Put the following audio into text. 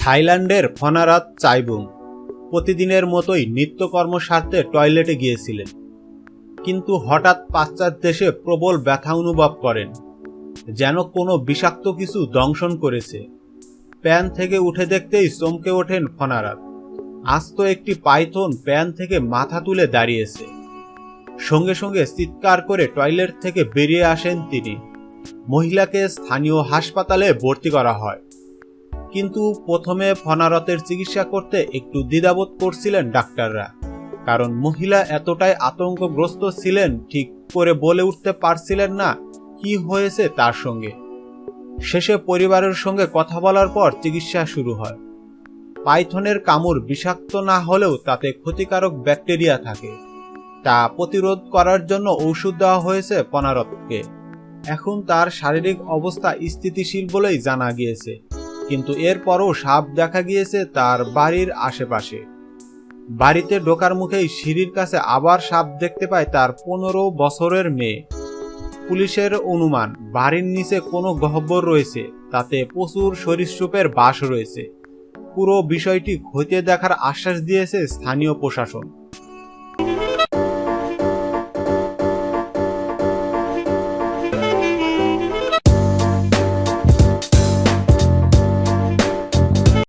থাইল্যান্ডের ফনারাত চাইবুং প্রতিদিনের মতোই নিত্যকর্ম স্বার্থে টয়লেটে গিয়েছিলেন। কিন্তু হঠাৎ পাশ্চাত্য দেশে প্রবল ব্যথা অনুভব করেন, যেন কোনো বিষাক্ত কিছু দংশন করেছে। প্যান থেকে উঠে দেখতেই চমকে ওঠেন ফনারাত। আস্ত একটি পাইথন প্যান থেকে মাথা তুলে দাঁড়িয়েছে। সঙ্গে সঙ্গে চিৎকার করে টয়লেট থেকে বেরিয়ে আসেন তিনি। মহিলাকে স্থানীয় হাসপাতালে ভর্তি করা হয়। কিন্তু প্রথমে ফনারতের চিকিৎসা করতে একটু দ্বিধাবোধ করছিলেন ডাক্তাররা। কারণ মহিলা এতটাই আতঙ্কগ্রস্ত ছিলেন, ঠিক করে বলে উঠতে পারছিলেন না কি হয়েছে তার সঙ্গে। শেষে পরিবারের সঙ্গে কথা বলার পর চিকিৎসা শুরু হয়। পাইথনের কামড় বিষাক্ত না হলেও তাতে ক্ষতিকারক ব্যাকটেরিয়া থাকে। তা প্রতিরোধ করার জন্য ঔষধ দেওয়া হয়েছে পনারতকে এখন তার শারীরিক অবস্থা স্থিতিশীল বলেই জানা গিয়েছে। কিন্তু এরপরও সাপ দেখা গিয়েছে তার বাড়ির আশেপাশে। বাড়িতে ঢোকার মুখেই সিঁড়ির কাছে আবার সাপ দেখতে পায় তার পনেরো বছরের মেয়ে। পুলিশের অনুমান, বাড়ির নিচে কোনো গহ্বর রয়েছে, তাতে প্রচুর সরীসৃপের বাস রয়েছে। পুরো বিষয়টি খতিয়ে দেখার আশ্বাস দিয়েছে স্থানীয় প্রশাসন।